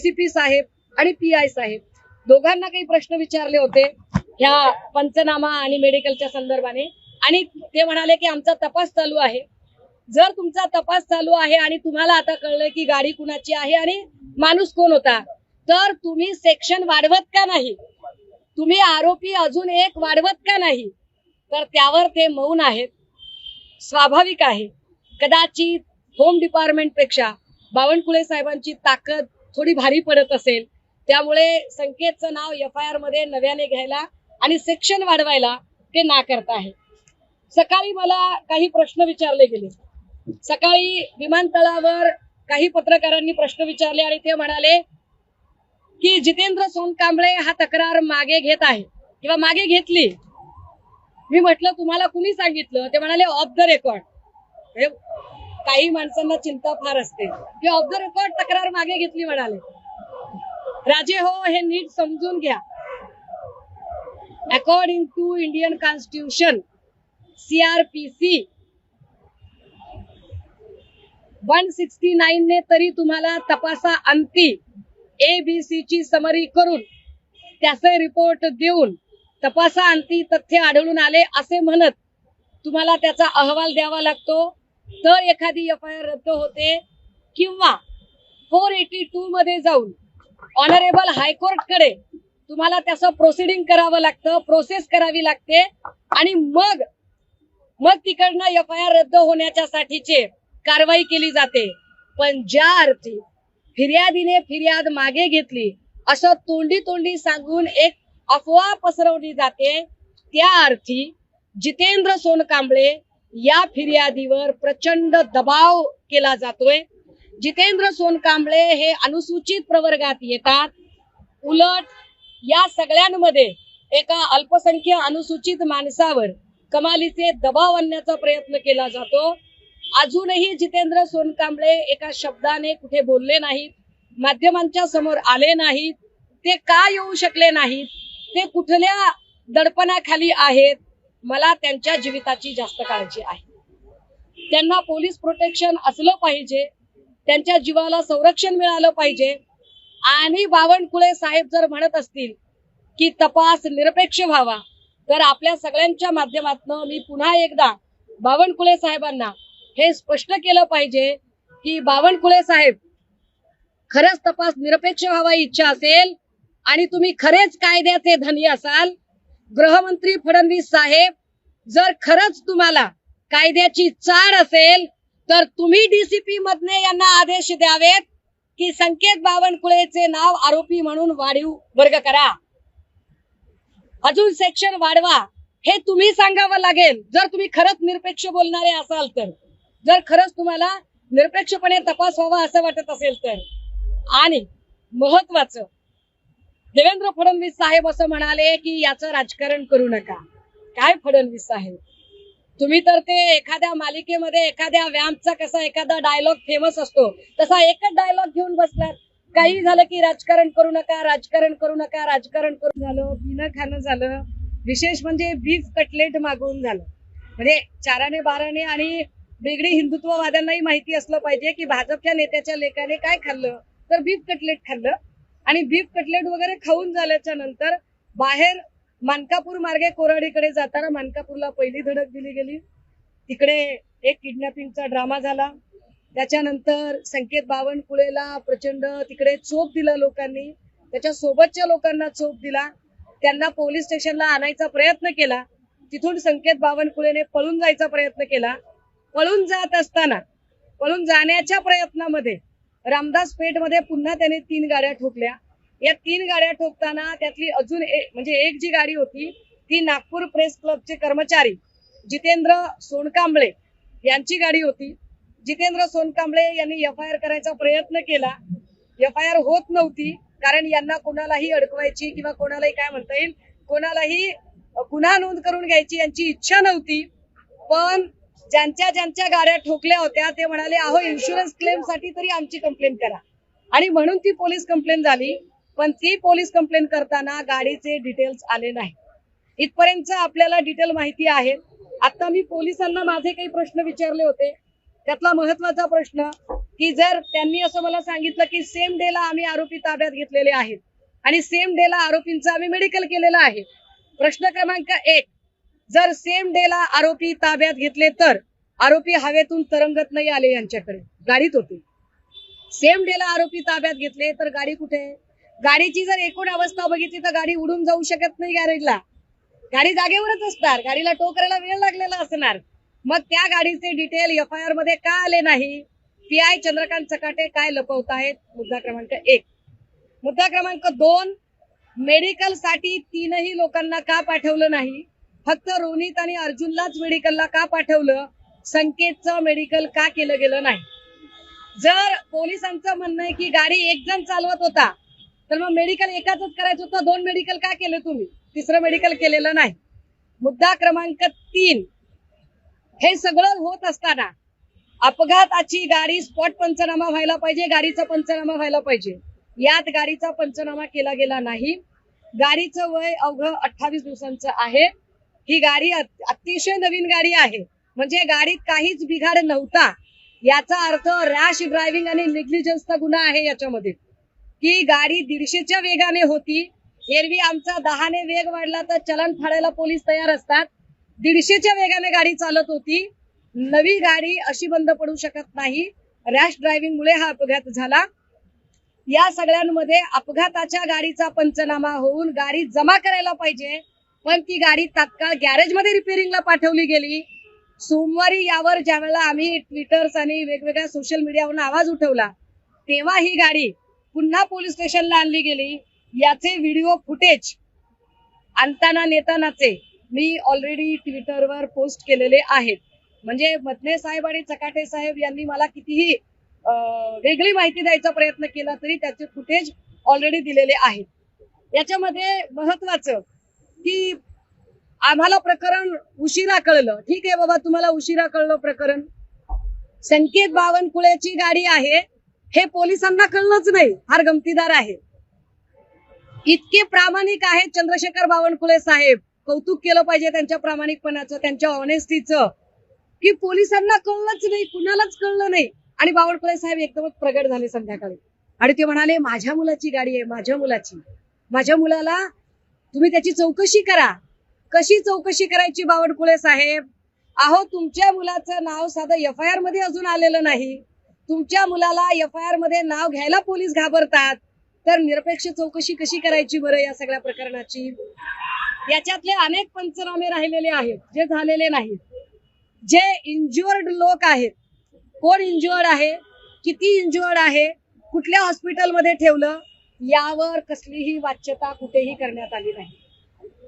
DCP साहेब आणि P I साहेब. दोघांना काही प्रश्न विचारले होते ह्या पंचनामा आणि मेडिकलच्या संदर्भाने. आणि ते म्हणाले की आमचा तपास चालू आहे. जर तुमचा तपास चालू आहे आणि तुम्हाला आता कळलं की गाडी कुणाची आहे आणि माणूस कोण होता तर तुम्ही सेक्शन वाढवत का नाही? तुम्ही आरोपी अजून एक वाढवत का नाही? तर त्यावर ते मौन आहेत. स्वाभाविक आहे. कदाचित होम डिपार्टमेंटपेक्षा बावनकुळे साहेबांची ताकद थोडी भारी पडत असेल. त्यामुळे संकेतचं नाव एफ आय आरमध्ये नव्याने घ्यायला आणि सेक्शन वाढवायला ते नाकारत आहे. सकाळी मला काही प्रश्न विचारले गेले. सकाळी विमानतळावर काही पत्रकारांनी प्रश्न विचारले आणि ते म्हणाले की जितेंद्र सोनकांबळे हा तक्रार मागे घेत आहे किंवा मागे घेतली. मी म्हटलं तुम्हाला कुणी सांगितलं? ते म्हणाले ऑफ द रेकॉर्ड काही माणसांना चिंता फार असते. की ऑफ द रेकॉर्ड तक्रार मागे घेतली म्हणाले. राजे हो हे नीट समजून घ्या. According to Indian constitution CrPC one sixty nine ने तरी तुम्हाला तपासा अंती एबीसी ची समरी करून त्याचे रिपोर्ट देऊन तपासा अंती तथ्य आढळून आले असे म्हणत तुम्हाला त्याचा अहवाल द्यावा लागतो. तर एखादी एफ आय आर रद्द होते किंवा फोर एटी टू मध्ये जाऊन ऑनरेबल हायकोर्टकडे तुम्हाला त्याचं प्रोसिडिंग करावं लागतं प्रोसेस करावी लागते आणि मग मग तिकडनं एफ आय आर रद्द होण्याच्या साठीचे कारवाई केली जाते. पण ज्या अर्थी फिर्यादीने फिर्याद मागे घेतली असं तोंडी तोंडी सांगून एक अफवा पसरवली जाते त्या अर्थी जितेंद्र सोनकांबळे या फिर्यादीवर प्रचंड दबाव केला जातोय. जितेंद्र सोनकांबळे हे अनुसूचित प्रवर्गात येतात. उलट या सगळ्यांमध्ये एका अल्पसंख्य अनुसूचित माणसावर कमालीचे दबाव आणण्याचा प्रयत्न केला जातो. अजूनही जितेंद्र सोनकांबळे एका शब्दाने कुठे बोलले नाहीत माध्यमांच्या समोर आले नाहीत ते का येऊ शकले नाहीत ते कुठल्या दडपणाखाली आहेत मला त्यांच्या जीविताची जास्त काळजी आहे. त्यांना पोलीस प्रोटेक्शन असलं पाहिजे. त्यांच्या जीवाला संरक्षण मिळालं पाहिजे. आणि बावनकुळे साहेब जर म्हणत असतील की तपास निरपेक्ष व्हावा तर आपल्या सगळ्यांच्या माध्यमातून मी पुन्हा एकदा बावनकुळे साहेबांना हे स्पष्ट केलं पाहिजे की बावनकुळे साहेब खरंच तपास निरपेक्ष व्हावा इच्छा असेल आणि तुम्ही खरेच कायद्याचे धनी असाल गृहमंत्री फडणवीस साहेब जर खरंच तुम्हाला कायद्याची चार असेल तर तुम्ही डीसीपी मधने यांना आदेश द्यावेत की संकेत बावनकुळेचे नाव आरोपी म्हणून वाढीव वर्ग करा. अजून सेक्शन वाढवा हे तुम्ही सांगावं लागेल. जर तुम्ही खरंच निरपेक्ष बोलणारे असाल तर. जर खरंच तुम्हाला निरपेक्षपणे तपास व्हावा असं वाटत असेल तर. आणि महत्वाचं देवेंद्र फडणवीस साहेब असं म्हणाले की याचं राजकारण करू नका. काय फडणवीस साहेब? तुम्ही तर ते एखाद्या मालिकेमध्ये एखाद्या व्यायामचा कसा एखादा डायलॉग फेमस असतो तसा एकच डायलॉग घेऊन बसलात. काही झालं की राजकारण करू नका राजकारण करू नका राजकारण करून झालं बिनं खाणं झालं. विशेष म्हणजे बीफ कटलेट मागवून झालं. म्हणजे चाराने बाराने आणि वेगळी हिंदुत्ववाद्यांनाही माहिती असलं पाहिजे की भाजपच्या नेत्याच्या लेखाने काय खाल्लं? तर बीफ कटलेट खाल्लं. आणि बीफ कटलेट वगैरे खाऊन झाल्याच्यानंतर बाहेर मानकापूर मार्गे कोराडीकडे जाताना मानकापूरला पहिली धडक दिली गेली. तिकडे एक किडनॅपिंगचा ड्रामा झाला. त्याच्यानंतर संकेत बावनकुळेला प्रचंड तिकडे चोप दिला लोकांनी. त्याच्या सोबतच्या लोकांना चोप दिला. त्यांना पोलीस स्टेशनला आणायचा प्रयत्न केला. तिथून संकेत बावनकुळेने पळून जायचा प्रयत्न केला. पळून जात असताना पळून जाण्याच्या प्रयत्नामध्ये रामदास पेठमध्ये पुन्हा त्याने तीन गाड्या ठोकल्या. या तीन गाड्या ठोकताना त्यातली अजून ए- म्हणजे एक जी गाडी होती ती नागपूर प्रेस क्लबचे कर्मचारी जितेंद्र सोनकांबळे यांची गाडी होती. जितेंद्र सोनकांबळे यांनी एफ आय आर करायचा प्रयत्न केला. एफ आय आर होत नव्हती कारण यांना कोणालाही अडकवायची किंवा कोणालाही काय म्हणता येईल कोणालाही गुन्हा नोंद करून घ्यायची यांची इच्छा नव्हती. पण ज्यांच्या ज्यांच्या गाड्या ठोकल्या होत्या ते म्हणाले अहो इन्शुरन्स क्लेमसाठी तरी आमची कंप्लेंट करा. आणि म्हणून ती पोलीस कंप्लेंट झाली. पण ती पोलीस कंप्लेंट करताना गाडीचे डिटेल्स आले नाही इथपर्यंत आपल्याला डिटेल माहिती आहे. आता मी पोलिसांना माझे काही प्रश्न विचारले होते. त्यातला महत्त्वाचा प्रश्न की जर त्यांनी असं मला सांगितलं की सेम डेला आम्ही आरोपी ताब्यात घेतलेले आहेत आणि सेम डेला आरोपींचा आम्ही मेडिकल केलेलं आहे. प्रश्न क्रमांक एक जर सेम डेला आरोपी ताब्यात घेतले तर आरोपी हवेतून तरंगत नाही आले यांच्याकडे. गाडीत होते. सेम डेला आरोपी ताब्यात घेतले तर गाडी कुठे गाडीची जर एकूण अवस्था बघितली तर गाडी उडून जाऊ शकत नाही गॅरेजला गाडी जागेवरच असणार. गाडीला टो करायला वेळ लागलेला असणार. मग त्या गाडीचे डिटेल एफ आय आरमध्ये का आले नाही? पी आय चंद्रकांत चकाटे काय लपवत आहेत मुद्दा क्रमांक एक. मुद्दा क्रमांक दोन मेडिकलसाठी तीनही लोकांना का पाठवलं नाही? फक्त रोनित आणि अर्जुनलाच मेडिकलला का पाठवलं? संकेतचं मेडिकल का केलं गेलं नाही? जर पोलिसांचं म्हणणं आहे की गाडी एक जण चालवत होता तर मग मेडिकल एकाच करायचं होतं. दोन मेडिकल का केलं तुम्ही? तिसरं मेडिकल केलेलं नाही. मुद्दा क्रमांक तीन. हे सगळं होत असताना अपघाताची गाडी स्पॉट पंचनामा व्हायला पाहिजे गाडीचा पंचनामा व्हायला पाहिजे. यात गाडीचा पंचनामा केला गेला नाही. गाडीचं वय अवघं अठ्ठावीस दिवसांचं आहे. ही गाडी अतिशय नवीन गाडी आहे. म्हणजे गाडीत काहीच बिघाड नव्हता. याचा अर्थ रॅश ड्रायव्हिंग आणि निग्लिजन्सचा गुन्हा आहे याच्यामध्ये. की गाडी दीडशेच्या वेगाने होती. एरवी आमचा दहाने वेग वाढला तर चलन फाडायला पोलीस तयार असतात. दीडशेच्या वेगाने गाडी चालत होती. नवी गाडी अशी बंद पडू शकत नाही. रॅश ड्रायव्हिंग मुळे हा अपघात झाला. या सगळ्यांमध्ये अपघाताच्या गाडीचा पंचनामा होऊन गाडी जमा करायला पाहिजे. पण ती गाडी तात्काळ गॅरेजमध्ये रिपेअरिंगला पाठवली गेली. सोमवारी यावर ज्यावेळेला आम्ही ट्विटर्स आणि वेगवेगळ्या सोशल मीडियावरून आवाज उठवला तेव्हा ही गाडी पुन्हा पोलीस स्टेशनला आणली गेली. याचे व्हिडिओ फुटेज आणताना नेतानाचे मी ऑलरेडी ट्विटरवर पोस्ट केलेले आहेत. म्हणजे मधले साहेब आणि चकाटे साहेब यांनी मला कितीही वेगळी माहिती द्यायचा प्रयत्न केला तरी त्याचे फुटेज ऑलरेडी दिलेले आहेत. याच्यामध्ये महत्वाचं की आम्हाला प्रकरण उशिरा कळलं. ठीक आहे बाबा तुम्हाला उशिरा कळलं प्रकरण. संकेत बावनकुळेची गाडी आहे. हे पोलिसांना कळलंच नाही. फार गमतीदार आहे. इतके प्रामाणिक आहेत चंद्रशेखर बावनकुळे साहेब. कौतुक केलं पाहिजे त्यांच्या प्रामाणिकपणाचं त्यांच्या ऑनेस्टीचं की पोलिसांना कळलंच नाही कुणालाच कळलं नाही. आणि बावनकुळे साहेब एकदमच प्रगट झाले संध्याकाळी. आणि ते म्हणाले माझ्या मुलाची गाडी आहे माझ्या मुलाची. माझ्या मुलाला तुम्ही त्याची चौकशी करा. कशी चौकशी करायची बावनकुळे साहेब? अहो तुमच्या मुलाचं नाव साधं एफ आय आरमध्ये अजून आलेलं नाही. तुमच्या मुलाला एफ आय आरमध्ये नाव घ्यायला पोलीस घाबरतात. तर निरपेक्ष चौकशी कशी करायची बरं या सगळ्या प्रकरणाची? याच्यातले अनेक पंचनामे राहिलेले आहेत जे झालेले नाहीत. जे इंज्युअर्ड लोक आहेत. कोण इंज्युअर्ड आहे? किती इंज्युअर्ड आहे? कुठल्या हॉस्पिटलमध्ये ठेवलं? यावर कसलीही वाच्यता कुठेही करण्यात आली नाही.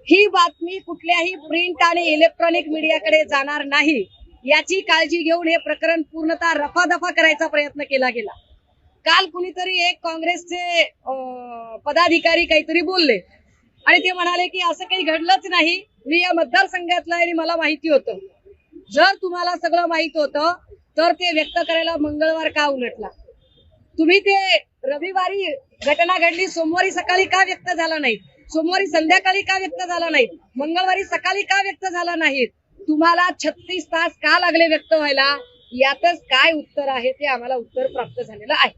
ही बातमी कुठल्याही प्रिंट आणि इलेक्ट्रॉनिक मीडियाकडे जाणार नाही याची काळजी घेऊन हे प्रकरण पूर्णतः रफादफा करायचा प्रयत्न केला गेला. काल कुणीतरी एक काँग्रेसचे पदाधिकारी काहीतरी बोलले आणि ते म्हणाले की असं काही घडलंच नाही मी या मतदारसंघातला आणि मला माहिती होतं. जर तुम्हाला सगळं माहीत होतं तर ते व्यक्त करायला मंगळवार का उलटला? तुम्ही ते रविवारी घटना घडली सोमवारी सकाळी का व्यक्त झाला नाही? सोमवारी संध्याकाळी का व्यक्त झाला नाही? मंगळवारी सकाळी का व्यक्त झाला नाही? तुम्हाला छत्तीस तास का लागले व्यक्त व्हायला? यातच काय उत्तर आहे ते आम्हाला उत्तर प्राप्त झालेलं आहे.